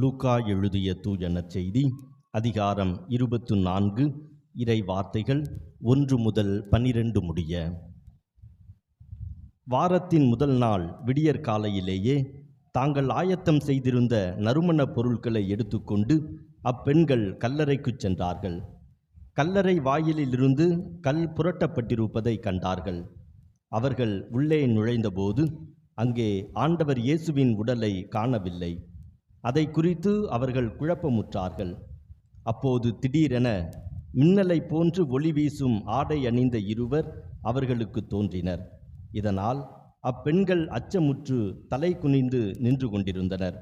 லூக்கா எழுதிய தூய நற்செய்தி அதிகாரம் இருபத்து நான்கு இறை வார்த்தைகள் ஒன்று முதல் பன்னிரண்டு முடிய. வாரத்தின் முதல் நாள் விடியற் காலையிலேயே தாங்கள் ஆயத்தம் செய்திருந்த நறுமணப் பொருட்களை எடுத்துக்கொண்டு அப்பெண்கள் கல்லறைக்குச் சென்றார்கள். கல்லறை வாயிலிலிருந்து கல் புரட்டப்பட்டிருப்பதை கண்டார்கள். அவர்கள் உள்ளே நுழைந்தபோது அங்கே ஆண்டவர் இயேசுவின் உடலை காணவில்லை. அதை குறித்து அவர்கள் குழப்பமுற்றார்கள். அப்போது திடீரென மின்னலை போன்று ஒளி வீசும் ஆடை அணிந்த இருவர் அவர்களுக்கு தோன்றினர். இதனால் அப்பெண்கள் அச்சமுற்று தலை குனிந்து நின்று கொண்டிருந்தனர்.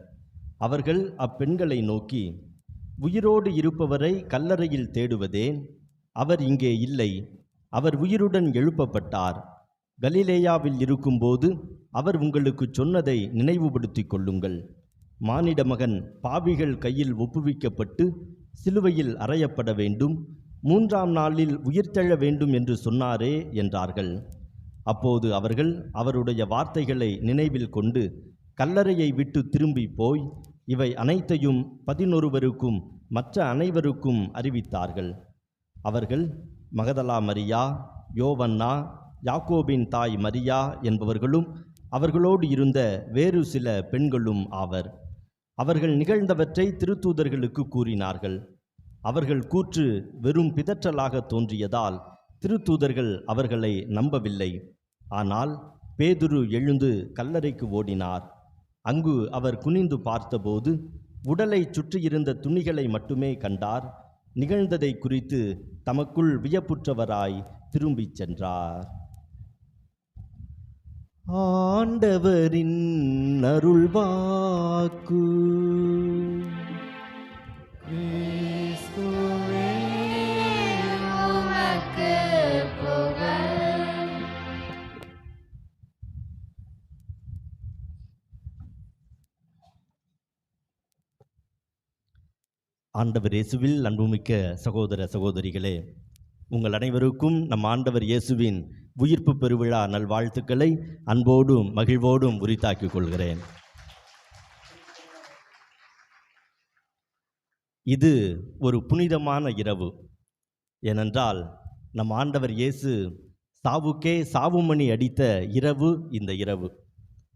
அவர்கள் அப்பெண்களை நோக்கி உயிரோடு இருப்பவரை கல்லறையில் தேடுவதேன் அவர் இங்கே இல்லை. அவர் உயிருடன் எழுப்பப்பட்டார். கலிலேயாவில் இருக்கும்போது அவர் உங்களுக்கு சொன்னதை நினைவுபடுத்திக் கொள்ளுங்கள். மானிட மகன் பாவிகள் கையில் ஒப்புவிக்கப்பட்டு சிலுவையில் அறையப்பட வேண்டும் மூன்றாம் நாளில் உயிர்த்தெழ வேண்டும் என்று சொன்னாரே என்றார்கள். அப்போது அவர்கள் அவருடைய வார்த்தைகளை நினைவில் கொண்டு கல்லறையை விட்டு திரும்பி போய் இவை அனைத்தையும் பதினொருவருக்கும் மற்ற அனைவருக்கும் அறிவித்தார்கள். அவர்கள் மகதலா மரியா யோவன்னா யாக்கோபின் தாய் மரியா என்பவர்களும் அவர்களோடு இருந்த வேறு சில பெண்களும் ஆவர். அவர்கள் நிகழ்ந்தவற்றை திருத்தூதர்களுக்கு கூறினார்கள். அவர்கள் கூற்று வெறும் பிதற்றலாக தோன்றியதால் திருத்தூதர்கள் அவர்களை நம்பவில்லை. ஆனால் பேதுரு எழுந்து கல்லறைக்கு ஓடினார். அங்கு அவர் குனிந்து பார்த்தபோது உடலை சுற்றியிருந்த துணிகளை மட்டுமே கண்டார். நிகழ்ந்ததை குறித்து தமக்குள் வியப்புற்றவராய் திரும்பிச் சென்றார். ஆண்டவரின் அருள்வாக்கு. ஆண்டவர் இயேசுவில் அன்புமிக்க சகோதர சகோதரிகளே உங்கள் அனைவருக்கும் நம் ஆண்டவர் இயேசுவின் உயிர்ப்பு பெருவிழா நல்வாழ்த்துக்களை அன்போடும் மகிழ்வோடும் உரித்தாக்கிக் கொள்கிறேன். இது ஒரு புனிதமான இரவு. ஏனென்றால் நம் ஆண்டவர் இயேசு சாவுக்கே சாவுமணி அடித்த இரவு இந்த இரவு.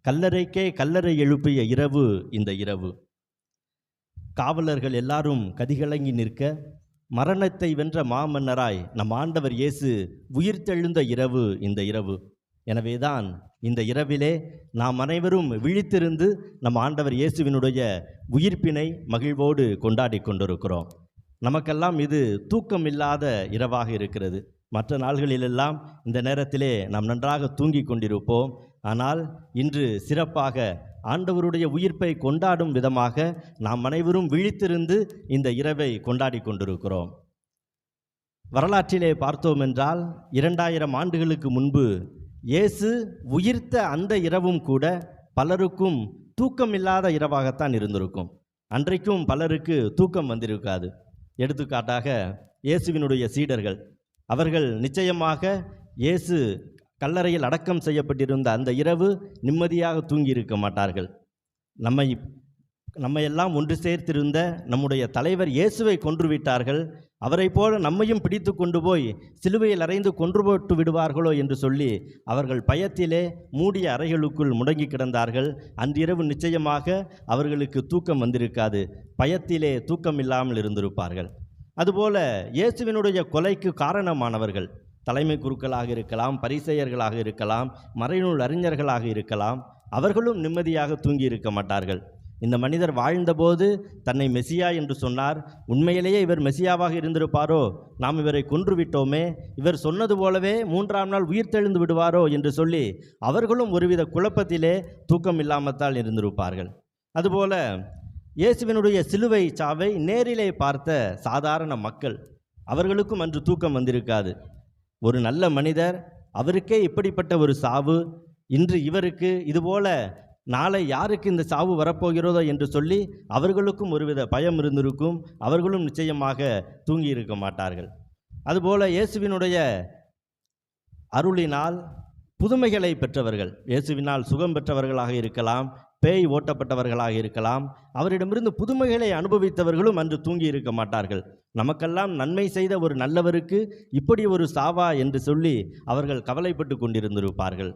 கல்லறைக்கே கல்லறை எழுப்பிய இரவு இந்த இரவு. காவலர்கள் எல்லாரும் கதிகலங்கி நிற்க மரணத்தை வென்ற மாமன்னராய் நம் ஆண்டவர் இயேசு உயிர்த்தெழுந்த இரவு இந்த இரவு. எனவேதான் இந்த இரவிலே நாம் அனைவரும் விழித்திருந்து நம் ஆண்டவர் இயேசுவினுடைய உயிர்ப்பினை மகிழ்வோடு கொண்டாடி கொண்டிருக்கிறோம். நமக்கெல்லாம் இது தூக்கம் இல்லாத இரவாக இருக்கிறது. மற்ற நாள்களிலெல்லாம் இந்த நேரத்திலே நாம் நன்றாக தூங்கிக் கொண்டிருப்போம். ஆனால் இன்று சிறப்பாக ஆண்டவருடைய உயிர்ப்பை கொண்டாடும் விதமாக நாம் அனைவரும் விழித்திருந்து இந்த இரவை கொண்டாடி கொண்டிருக்கிறோம். வரலாற்றிலே பார்த்தோம் என்றால் இரண்டாயிரம் ஆண்டுகளுக்கு முன்பு இயேசு உயிர்த்த அந்த இரவும் கூட பலருக்கும் தூக்கமில்லாத இரவாகத்தான் இருந்திருக்கும். அன்றைக்கும் பலருக்கு தூக்கம் வந்திருக்காது. எடுத்துக்காட்டாக இயேசுவினுடைய சீடர்கள். அவர்கள் நிச்சயமாக இயேசு கல்லறையில் அடக்கம் செய்யப்பட்டிருந்த அந்த இரவு நிம்மதியாக தூங்கியிருக்க மாட்டார்கள். நம்மை நம்மையெல்லாம் ஒன்று சேர்த்திருந்த நம்முடைய தலைவர் இயேசுவை கொன்று விட்டார்கள் அவரைப் போல நம்மையும் பிடித்து கொண்டு போய் சிலுவையில் அறைந்து கொன்று போட்டு விடுவார்களோ என்று சொல்லி அவர்கள் பயத்திலே மூடிய அறைகளுக்குள் முடங்கி கிடந்தார்கள். அன்றிரவு நிச்சயமாக அவர்களுக்கு தூக்கம் வந்திருக்காது. பயத்திலே தூக்கம் இல்லாமல் இருந்திருப்பார்கள். அதுபோல இயேசுவினுடைய கொலைக்கு காரணமானவர்கள். தலைமை குருக்களாக இருக்கலாம் பரிசெயர்களாக இருக்கலாம் மறைநூல் அறிஞர்களாக இருக்கலாம் அவர்களும் நிம்மதியாக தூங்கி இருக்க மாட்டார்கள். இந்த மனிதர் வாழ்ந்தபோது தன்னை மெசியா என்று சொன்னார். உண்மையிலேயே இவர் மெசியாவாக இருந்திருப்பாரோ? நாம் இவரை கொன்று விட்டோமே இவர் சொன்னது போலவே மூன்றாம் நாள் உயிர்த்தெழுந்து விடுவாரோ என்று சொல்லி அவர்களும் ஒருவித குழப்பத்திலே தூக்கம் இல்லாமத்தால் இருந்திருப்பார்கள். அதுபோல இயேசுவினுடைய சிலுவை சாவை நேரிலே பார்த்த சாதாரண மக்கள் அவர்களுக்கும் அன்று தூக்கம் வந்திருக்காது. ஒரு நல்ல மனிதர் அவருக்கே இப்படிப்பட்ட ஒரு சாவு. இன்று இவருக்கு இதுபோல நாளை யாருக்கு இந்த சாவு வரப்போகிறதோ என்று சொல்லி அவர்களுக்கும் ஒருவித பயம் இருந்திருக்கும். அவர்களும் நிச்சயமாக தூங்கி இருக்க மாட்டார்கள். அதுபோல இயேசுவினுடைய அருளினால் புதுமைகளை பெற்றவர்கள் இயேசுவினால் சுகம் பெற்றவர்களாக இருக்கலாம். பேய் ஓட்டப்பட்டவர்களாக இருக்கலாம். அவரிடமிருந்து புதுமைகளை அனுபவித்தவர்களும் அன்று தூங்கி இருக்க மாட்டார்கள். நமக்கெல்லாம் நன்மை செய்த ஒரு நல்லவருக்கு இப்படி ஒரு சாவா என்று சொல்லி அவர்கள் கவலைப்பட்டு கொண்டிருந்திருப்பார்கள்.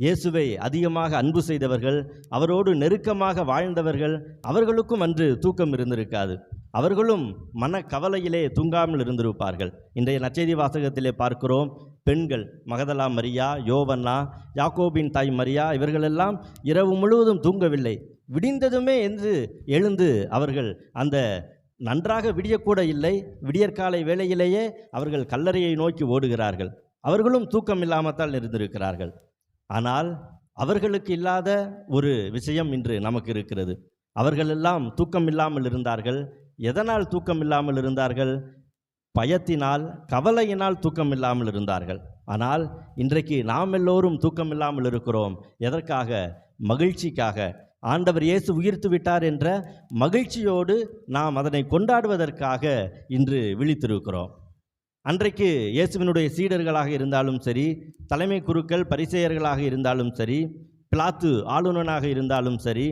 இயேசுவை அதிகமாக அன்பு செய்தவர்கள் அவரோடு நெருக்கமாக வாழ்ந்தவர்கள் அவர்களுக்கும் அன்று தூக்கம் இருந்திருக்காது. அவர்களும் மன கவலையிலே தூங்காமல் இருந்திருப்பார்கள். இன்றைய நச்செய்தி வாசகத்திலே பார்க்கிறோம் பெண்கள் மகதலா மரியா யோவன்னா யாக்கோபின் தாய் மரியா இவர்களெல்லாம் இரவு முழுவதும் தூங்கவில்லை. விடிந்ததுமே என்று எழுந்து அவர்கள் அந்த நன்றாக விடியக்கூட இல்லை விடியற்காலை வேளையிலேயே அவர்கள் கல்லறையை நோக்கி ஓடுகிறார்கள். அவர்களும் தூக்கம் இல்லாமத்தான் இருந்திருக்கிறார்கள். ஆனால் அவர்களுக்கு இல்லாத ஒரு விஷயம் இன்று நமக்கு இருக்கிறது. அவர்களெல்லாம் தூக்கம் இல்லாமல் இருந்தார்கள். எதனால் தூக்கம் இல்லாமல் இருந்தார்கள்? பயத்தினால் கவலையினால் தூக்கம் இல்லாமல் இருந்தார்கள். ஆனால் இன்றைக்கு நாம் எல்லோரும் தூக்கம் இல்லாமல் இருக்கிறோம். எதற்காக? மகிழ்ச்சிக்காக. ஆண்டவர் இயேசு உயிர்த்து விட்டார் என்ற மகிழ்ச்சியோடு நாம் அதனை கொண்டாடுவதற்காக இன்று விழித்திருக்கிறோம். அன்றைக்கு இயேசுவினுடைய சீடர்களாக இருந்தாலும் சரி தலைமை குருக்கள் பரிசெயர்களாக இருந்தாலும் சரி பிளாத்து ஆளுநனாக இருந்தாலும் சரி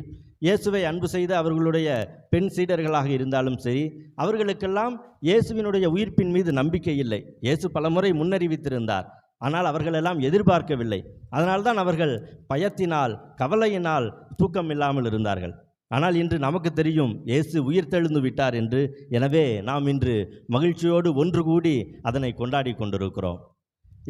இயேசுவை அன்பு செய்த அவர்களுடைய பெண் சீடர்களாக இருந்தாலும் சரி அவர்களுக்கெல்லாம் இயேசுவினுடைய உயிர்ப்பின் மீது நம்பிக்கை இல்லை. இயேசு பலமுறை முன்னறிவித்திருந்தார். ஆனால் அவர்களெல்லாம் எதிர்பார்க்கவில்லை. அதனால்தான் அவர்கள் பயத்தினால் கவலையினால் தூக்கம் இல்லாமல் இருந்தார்கள். ஆனால் இன்று நமக்கு தெரியும் இயேசு உயிர்த்தெழுந்து விட்டார் என்று. எனவே நாம் இன்று மகிழ்ச்சியோடு ஒன்று கூடி அதனை கொண்டாடி கொண்டிருக்கிறோம்.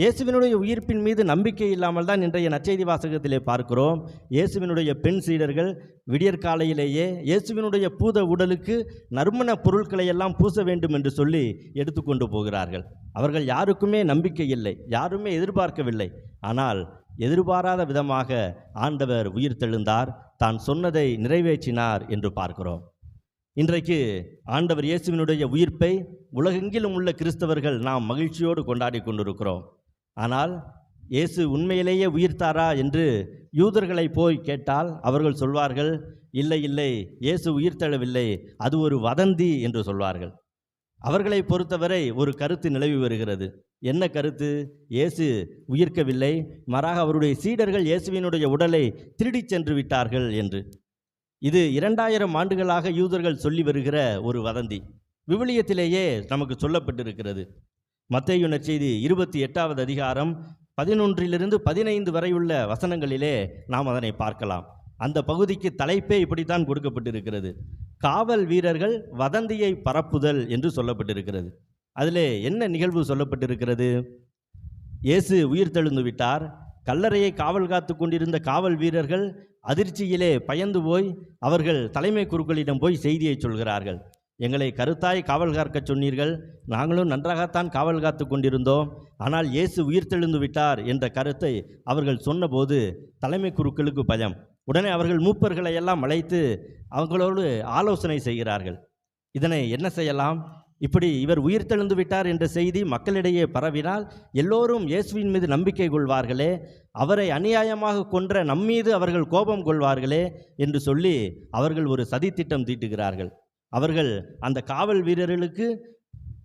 இயேசுவினுடைய உயிர்ப்பின் மீது நம்பிக்கை இல்லாமல் தான் இன்றைய நற்செய்தி வாசகத்திலே பார்க்கிறோம். இயேசுவினுடைய பெண் சீடர்கள் விடியற்காலையிலேயே இயேசுவினுடைய பூத உடலுக்கு நறுமண பொருட்களை எல்லாம் பூச வேண்டும் என்று சொல்லி எடுத்துக்கொண்டு போகிறார்கள். அவர்கள் யாருக்குமே நம்பிக்கை இல்லை யாருமே எதிர்பார்க்கவில்லை. ஆனால் எதிர்பாராத விதமாக ஆண்டவர் உயிர் தெழுந்தார் தான் சொன்னதை நிறைவேற்றினார் என்று பார்க்கிறோம். இன்றைக்கு ஆண்டவர் இயேசுவினுடைய உயிர்ப்பை உலகெங்கிலும் உள்ள கிறிஸ்தவர்கள் நாம் மகிழ்ச்சியோடு கொண்டாடி கொண்டிருக்கிறோம். ஆனால் இயேசு உண்மையிலேயே உயிர்த்தாரா என்று யூதர்களை போய் கேட்டால் அவர்கள் சொல்வார்கள் இல்லை இல்லை இயேசு உயிர்த்தெழவில்லை அது ஒரு வதந்தி என்று சொல்வார்கள். அவர்களை பொறுத்தவரை ஒரு கருத்து நிலவி வருகிறது. என்ன கருத்து? இயேசு உயிர்க்கவில்லை மாறாக அவருடைய சீடர்கள் இயேசுவினுடைய உடலை திருடிச் சென்று விட்டார்கள் என்று. இது இரண்டாயிரம் ஆண்டுகளாக யூதர்கள் சொல்லி வருகிற ஒரு வதந்தி. விவிலியத்திலேயே நமக்கு சொல்லப்பட்டிருக்கிறது. மத்தேயுனர் நற்செய்தி இருபத்தி எட்டாவது அதிகாரம் பதினொன்றிலிருந்து பதினைந்து வரையுள்ள வசனங்களிலே நாம் அதனை பார்க்கலாம். அந்த பகுதிக்கு தலைப்பே இப்படித்தான் கொடுக்கப்பட்டிருக்கிறது. காவல் வீரர்கள் வதந்தியை பரப்புதல் என்று சொல்லப்பட்டிருக்கிறது. அதிலே என்ன நிகழ்வு சொல்லப்பட்டிருக்கிறது? இயேசு உயிர்த்தெழுந்து விட்டார். கல்லறையை காவல் காத்து கொண்டிருந்த காவல் வீரர்கள் அதிர்ச்சியிலே பயந்து போய் அவர்கள் தலைமை குருக்களிடம் போய் செய்தியை சொல்கிறார்கள். எங்களை கருத்தாய் காவல் காக்க சொன்னீர்கள். நாங்களும் நன்றாகத்தான் காவல் காத்து கொண்டிருந்தோம். ஆனால் இயேசு உயிர்த்தெழுந்து விட்டார் என்ற கருத்தை அவர்கள் சொன்னபோது தலைமை குருக்களுக்கு பயம். உடனே அவர்கள் மூப்பர்களை எல்லாம் அழைத்து அவங்களோடு ஆலோசனை செய்கிறார்கள். இதனை என்ன செய்யலாம்? இப்படி இவர் உயிர்த்தெழுந்து விட்டார் என்ற செய்தி மக்களிடையே பரவினால் எல்லோரும் இயேசுவின் மீது நம்பிக்கை கொள்வார்களே. அவரை அநியாயமாக கொன்ற நம்மீது அவர்கள் கோபம் கொள்வார்களே என்று சொல்லி அவர்கள் ஒரு சதித்திட்டம் தீட்டுகிறார்கள். அவர்கள் அந்த காவல் வீரர்களுக்கு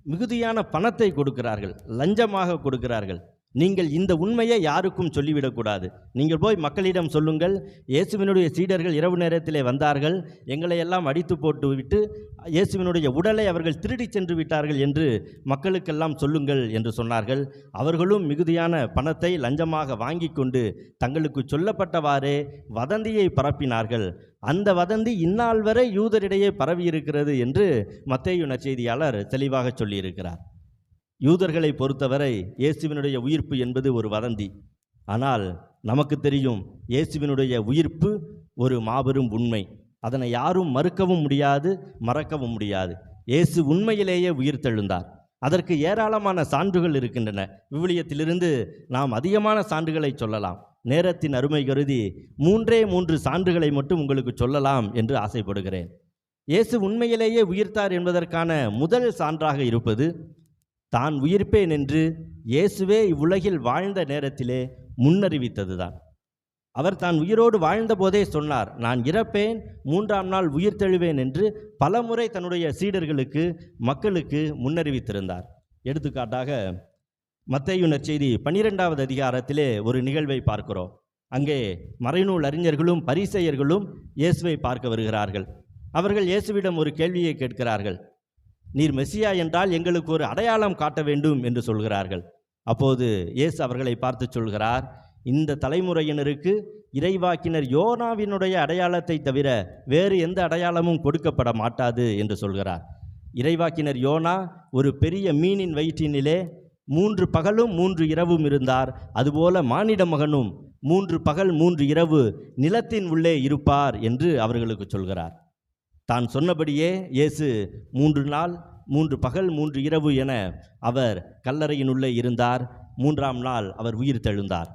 மிகுதியான பணத்தை கொடுக்கிறார்கள் லஞ்சமாக கொடுக்கிறார்கள். நீங்கள் இந்த உண்மையை யாருக்கும் சொல்லிவிடக்கூடாது. நீங்கள் போய் மக்களிடம் சொல்லுங்கள் இயேசுவினுடைய சீடர்கள் இரவு நேரத்திலே வந்தார்கள் எங்களை எல்லாம் அடித்து போட்டு விட்டு இயேசுவினுடைய உடலை அவர்கள் திருடிச் சென்று விட்டார்கள் என்று மக்களுக்கெல்லாம் சொல்லுங்கள் என்று சொன்னார்கள். அவர்களும் மிகுதியான பணத்தை லஞ்சமாக வாங்கி கொண்டு தங்களுக்கு சொல்லப்பட்டவாறே வதந்தியை பரப்பினார்கள். அந்த வதந்தி இந்நாள் வரை யூதரிடையே பரவியிருக்கிறது என்று மத்தேயு நற்செய்தியாளர் தெளிவாக சொல்லியிருக்கிறார். யூதர்களை பொறுத்தவரை இயேசுவினுடைய உயிர்ப்பு என்பது ஒரு வதந்தி. ஆனால் நமக்கு தெரியும் இயேசுவினுடைய உயிர்ப்பு ஒரு மாபெரும் உண்மை. அதனை யாரும் மறுக்கவும் முடியாது மறக்கவும் முடியாது. இயேசு உண்மையிலேயே உயிர்த்தெழுந்தார் அதற்கு ஏராளமான சான்றுகள் இருக்கின்றன. விவிலியத்திலிருந்து நாம் அதிகமான சான்றுகளை சொல்லலாம். நேரத்தின் அருமை கருதி மூன்றே மூன்று சான்றுகளை மட்டும் உங்களுக்கு சொல்லலாம் என்று ஆசைப்படுகிறேன். இயேசு உண்மையிலேயே உயிர்த்தார் என்பதற்கான முதல் சான்றாக இருப்பது தான் உயிர்ப்பேன் என்று இயேசுவே இவ்வுலகில் வாழ்ந்த நேரத்திலே முன்னறிவித்ததுதான். அவர் தான் உயிரோடு வாழ்ந்தபோதே சொன்னார் நான் இறப்பேன் மூன்றாம் நாள் உயிர் தெழுவேன் என்று பலமுறை தன்னுடைய சீடர்களுக்கு மக்களுக்கு முன்னறிவித்திருந்தார். எடுத்துக்காட்டாக மத்தையுனர் செய்தி பன்னிரெண்டாவது அதிகாரத்திலே ஒரு நிகழ்வை பார்க்கிறோம். அங்கே மறைநூல் அறிஞர்களும் பரிசெயர்களும் இயேசுவை பார்க்க வருகிறார்கள். அவர்கள் இயேசுவிடம் ஒரு கேள்வியை கேட்கிறார்கள். நீர் மெசியா என்றால் எங்களுக்கு ஒரு அடையாளம் காட்ட வேண்டும் என்று சொல்கிறார்கள். அப்போது இயேசு அவர்களை பார்த்து சொல்கிறார் இந்த தலைமுறையினருக்கு இறைவாக்கினர் யோனாவினுடைய அடையாளத்தை தவிர வேறு எந்த அடையாளமும் கொடுக்கப்பட மாட்டாது என்று சொல்கிறார். இறைவாக்கினர் யோனா ஒரு பெரிய மீனின் வயிற்றினிலே மூன்று பகலும் மூன்று இரவும் இருந்தார். அதுபோல மானிட மகனும் மூன்று பகல் மூன்று இரவு நிலத்தின் உள்ளே இருப்பார் என்று அவர்களுக்கு சொல்கிறார். தான் சொன்னபடியே இயேசு மூன்று நாள் மூன்று பகல் மூன்று இரவு என அவர் கல்லறையினுள்ளே இருந்தார். மூன்றாம் நாள் அவர் உயிர் தெழுந்தார்.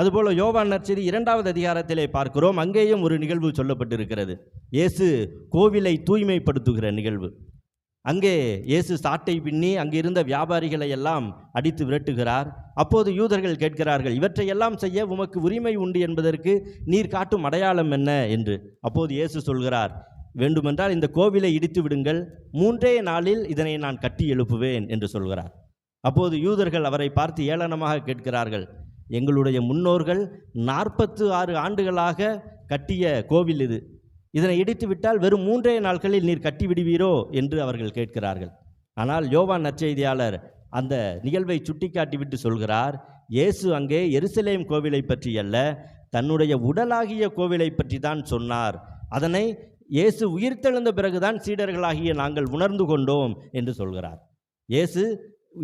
அதுபோல யோவான் நர்ச்சரி இரண்டாவது அதிகாரத்திலே பார்க்கிறோம். அங்கேயும் ஒரு நிகழ்வு சொல்லப்பட்டிருக்கிறது. இயேசு கோவிலை தூய்மைப்படுத்துகிற நிகழ்வு. அங்கே இயேசு சாட்டை பின்னி அங்கிருந்த வியாபாரிகளை எல்லாம் அடித்து விரட்டுகிறார். அப்போது யூதர்கள் கேட்கிறார்கள் இவற்றையெல்லாம் செய்ய உமக்கு உரிமை உண்டு என்பதற்கு நீர் காட்டும் அடையாளம் என்ன? என்று. அப்போது இயேசு சொல்கிறார் வேண்டுமென்றால் இந்த கோவிலை இடித்து விடுங்கள். மூன்றே நாளில் இதனை நான் கட்டி எழுப்புவேன் என்று சொல்கிறார். அப்போது யூதர்கள் அவரை பார்த்து ஏளனமாக கேட்கிறார்கள். எங்களுடைய முன்னோர்கள் நாற்பத்து ஆறு ஆண்டுகளாக கட்டிய கோவில் இது. இதனை இடித்து விட்டால் வெறும் மூன்றே நாட்களில் நீர் கட்டி விடுவீரோ என்று அவர்கள் கேட்கிறார்கள். ஆனால் யோவான் நற்செய்தியாளர் அந்த நிகழ்வை சுட்டிக்காட்டிவிட்டு சொல்கிறார் இயேசு அங்கே எருசலேம் கோவிலை பற்றி அல்ல தன்னுடைய உடலாகிய கோவிலை பற்றி தான் சொன்னார். அதனை இயேசு உயிர்த்தெழுந்த பிறகுதான் சீடர்களாகிய நாங்கள் உணர்ந்து கொண்டோம் என்று சொல்கிறார். இயேசு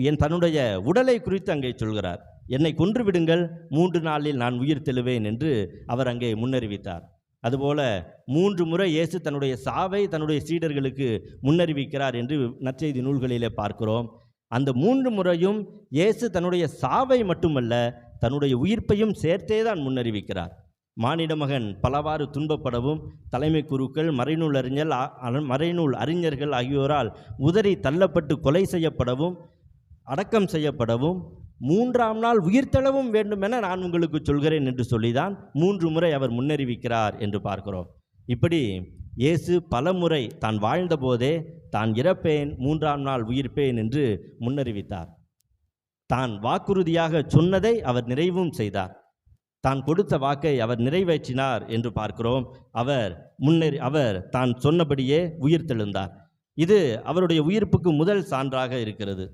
என் தன்னுடைய உடலை குறித்து அங்கே சொல்கிறார். என்னை கொன்று விடுங்கள் மூன்று நாளில் நான் உயிர் தெழுவேன் என்று அவர் அங்கே முன்னறிவித்தார். அதுபோல மூன்று முறை இயேசு தன்னுடைய சாவை தன்னுடைய சீடர்களுக்கு முன்னறிவிக்கிறார் என்று நற்செய்தி நூல்களிலே பார்க்கிறோம். அந்த மூன்று முறையும் இயேசு தன்னுடைய சாவை மட்டுமல்ல தன்னுடைய உயிர்ப்பையும் சேர்த்தே தான் முன்னறிவிக்கிறார். மானிட மகன் பலவாறு துன்பப்படவும் தலைமை குருக்கள் மறைநூல் அறிஞர் அ- மறைநூல் அறிஞர்கள் ஆகியோரால் உதறி தள்ளப்பட்டு கொலை செய்யப்படவும் அடக்கம் செய்யப்படவும் மூன்றாம் நாள் உயிர்த்தெழவும் வேண்டுமென நான் உங்களுக்கு சொல்கிறேன் என்று சொல்லிதான் மூன்று முறை அவர் முன்னறிவிக்கிறார் என்று பார்க்கிறோம். இப்படி இயேசு பல முறை தான் வாழ்ந்தபோதே தான் இறப்பேன் மூன்றாம் நாள் உயிர்ப்பேன் என்று முன்னறிவித்தார். தான் வாக்குறுதியாக சொன்னதை அவர் நிறைவும் செய்தார். தான் கொடுத்த வாக்கை அவர் நிறைவேற்றினார் என்று பார்க்கிறோம். அவர் முன்னேறி அவர் தான் சொன்னபடியே உயிர்த்தெழுந்தார் இது அவருடைய உயிர்ப்புக்கு முதல் சான்றாக இருக்கிறது.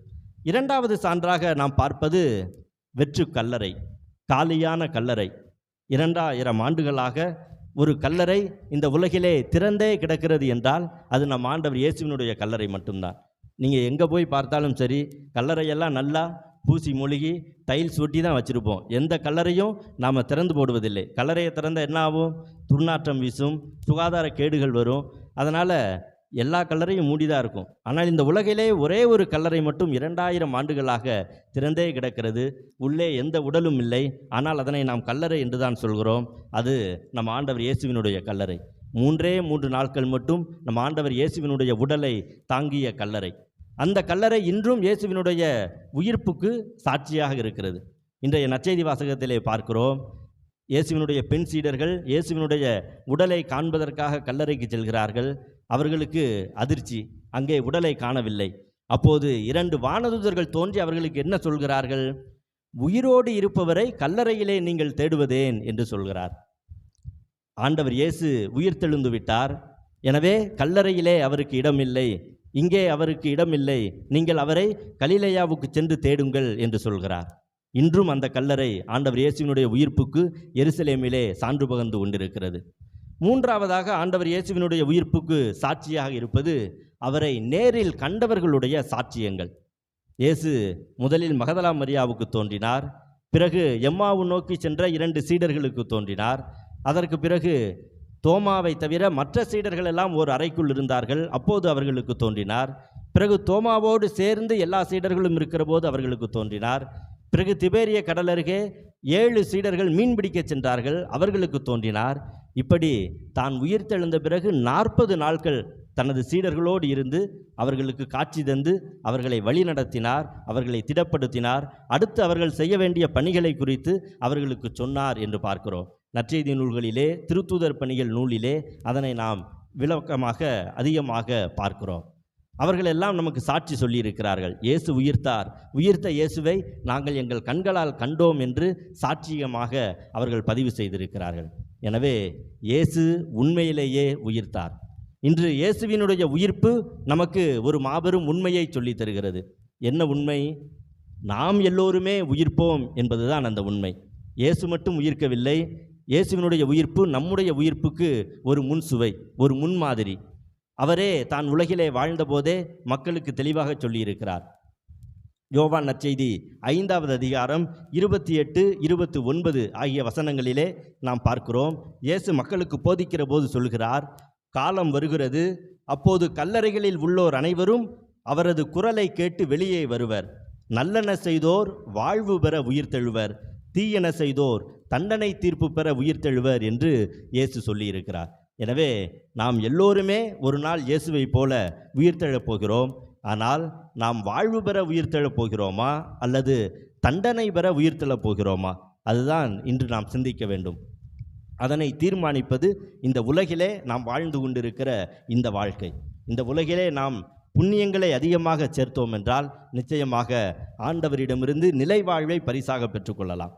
இரண்டாவது சான்றாக நாம் பார்ப்பது வெற்று கல்லறை காலியான கல்லறை. இரண்டாயிரம் ஆண்டுகளாக ஒரு கல்லறை இந்த உலகிலே திறந்தே கிடக்கிறது என்றால் அது நம் ஆண்டவர் இயேசுவினுடைய கல்லறை மட்டும்தான். நீங்கள் எங்கே போய் பார்த்தாலும் சரி கல்லறையெல்லாம் நல்லா பூசி மூழ்கி டைல்ஸ் ஒட்டி தான் வச்சுருப்போம். எந்த கல்லறையும் நாம் திறந்து போடுவதில்லை. கல்லறையை திறந்தால் என்ன ஆகும்? துர்நாற்றம் வீசும் சுகாதார கேடுகள் வரும். அதனால் எல்லா கல்லறையும் மூடி தான் இருக்கும். ஆனால் இந்த உலகிலே ஒரே ஒரு கல்லறை மட்டும் இரண்டாயிரம் ஆண்டுகளாக திறந்தே கிடக்கிறது. உள்ளே எந்த உடலும் இல்லை. ஆனால் அதனை நாம் கல்லறை என்று தான் சொல்கிறோம். அது நம் ஆண்டவர் இயேசுவினுடைய கல்லறை. மூன்றே மூன்று நாட்கள் மட்டும் நம் ஆண்டவர் இயேசுவினுடைய உடலை தாங்கிய கல்லறை. அந்த கல்லறை இன்றும் இயேசுவினுடைய உயிர்ப்புக்கு சாட்சியாக இருக்கிறது. இன்றைய நற்செய்தி வாசகத்திலே பார்க்கிறோம். இயேசுவினுடைய பெண் சீடர்கள் இயேசுவினுடைய உடலை காண்பதற்காக கல்லறைக்கு செல்கிறார்கள். அவர்களுக்கு அதிர்ச்சி அங்கே உடலை காணவில்லை. அப்போது இரண்டு வானதூதர்கள் தோன்றி அவர்களுக்கு என்ன சொல்கிறார்கள்? உயிரோடு இருப்பவரை கல்லறையிலே நீங்கள் தேடுவதேன் என்று சொல்கிறார். ஆண்டவர் இயேசு உயிர்த்தெழுந்து விட்டார். எனவே கல்லறையிலே அவருக்கு இடமில்லை. இங்கே அவருக்கு இடமில்லை. நீங்கள் அவரை கலிலேயாவுக்கு சென்று தேடுங்கள் என்று சொல்கிறார். இன்றும் அந்த கல்லறை ஆண்டவர் இயேசுவினுடைய உயிர்ப்புக்கு எருசலேமிலே சான்று பகர்ந்து கொண்டிருக்கிறது. மூன்றாவதாக ஆண்டவர் இயேசுவினுடைய உயிர்ப்புக்கு சாட்சியாக இருப்பது அவரை நேரில் கண்டவர்களுடைய சாட்சியங்கள். இயேசு முதலில் மகதலா மரியாவுக்கு தோன்றினார். பிறகு எம்மாவு நோக்கி சென்ற இரண்டு சீடர்களுக்கு தோன்றினார். அதற்கு பிறகு தோமாவை தவிர மற்ற சீடர்கள் எல்லாம் ஒரு அறைக்குள் இருந்தார்கள். அப்போது அவர்களுக்கு தோன்றினார். பிறகு தோமாவோடு சேர்ந்து எல்லா சீடர்களும் இருக்கிற போது அவர்களுக்கு தோன்றினார். பிறகு திபேரிய கடல் அருகே ஏழு சீடர்கள் மீன் பிடிக்கச் சென்றார்கள். அவர்களுக்கு தோன்றினார். இப்படி தான் உயிர்த்தெழுந்த பிறகு நாற்பது நாட்கள் தனது சீடர்களோடு இருந்து அவர்களுக்கு காட்சி தந்து அவர்களை வழிநடத்தினார் அவர்களை திடப்படுத்தினார். அடுத்து அவர்கள் செய்ய வேண்டிய பணிகளை குறித்து அவர்களுக்கு சொன்னார் என்று பார்க்கிறோம். நற்செய்தி நூல்களிலே திருத்தூதர் பணிகள் நூலிலே அதனை நாம் விளக்கமாக அதிகமாக பார்க்கிறோம். அவர்கள் எல்லாம் நமக்கு சாட்சி சொல்லியிருக்கிறார்கள். இயேசு உயிர்த்தார். உயிர்த்த இயேசுவை நாங்கள் எங்கள் கண்களால் கண்டோம் என்று சாட்சியமாக அவர்கள் பதிவு செய்திருக்கிறார்கள். எனவே இயேசு உண்மையிலேயே உயிர்த்தார். இன்று இயேசுவினுடைய உயிர்ப்பு நமக்கு ஒரு மாபெரும் உண்மையை சொல்லித் தருகிறது. என்ன உண்மை? நாம் எல்லோருமே உயிர்ப்போம் என்பதுதான் அந்த உண்மை. இயேசு மட்டும் உயிர்க்கவில்லை இயேசுவினுடைய உயிர்ப்பு நம்முடைய உயிர்ப்புக்கு ஒரு முன் சுவை ஒரு முன்மாதிரி அவரே தான் உலகிலே வாழ்ந்தபோதே மக்களுக்கு தெளிவாக சொல்லியிருக்கிறார். யோவான் நற்செய்தி ஐந்தாவது அதிகாரம் இருபத்தி எட்டு இருபத்தி ஒன்பது ஆகிய வசனங்களிலே நாம் பார்க்கிறோம். இயேசு மக்களுக்கு போதிக்கிற போது சொல்கிறார் காலம் வருகிறது அப்போது கல்லறைகளில் உள்ளோர் அனைவரும் அவரது குரலை கேட்டு வெளியே வருவர். நல்லன செய்தோர் வாழ்வு பெற உயிர்த்தெழுவர். தீயன செய்தோர் தண்டனை தீர்ப்பு பெற உயிர்த்தெழுவர் என்று இயேசு சொல்லியிருக்கிறார். எனவே நாம் எல்லோருமே ஒரு நாள் இயேசுவைப் போல உயிர்த்தெழப் போகிறோம். ஆனால் நாம் வாழ்வு பெற உயிர்த்தெழப் போகிறோமா? அல்லது தண்டனை பெற உயிர்த்தெழப் போகிறோமா? அதுதான் இன்று நாம் சிந்திக்க வேண்டும். அதனை தீர்மானிப்பது இந்த உலகிலே நாம் வாழ்ந்து கொண்டிருக்கிற இந்த வாழ்க்கை. இந்த உலகிலே நாம் புண்ணியங்களை அதிகமாக சேர்த்தோம் என்றால் நிச்சயமாக ஆண்டவரிடமிருந்து நிலை வாழ்வை பரிசாக பெற்றுக்கொள்ளலாம்.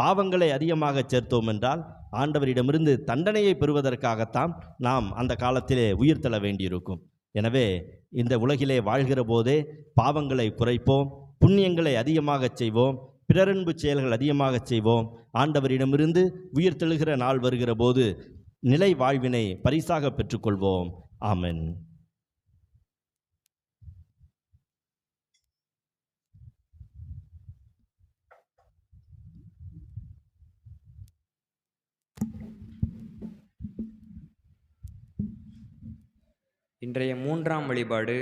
பாவங்களை அதிகமாக சேர்த்தோம் என்றால் ஆண்டவரிடமிருந்து தண்டனையை பெறுவதற்காகத்தான் நாம் அந்த காலத்திலே உயிர்த்தெழ வேண்டியிருக்கும். எனவே இந்த உலகிலே வாழ்கிற போதே பாவங்களை குறைப்போம் புண்ணியங்களை அதிகமாகச் செய்வோம் பிறரன்பு செயல்கள் அதிகமாகச் செய்வோம். ஆண்டவரிடமிருந்து உயிர் தெழுகிற நாள் வருகிற போது நிலை வாழ்வினை பரிசாக பெற்றுக்கொள்வோம். ஆமென். இன்றைய மூன்றாம் வழிபாடு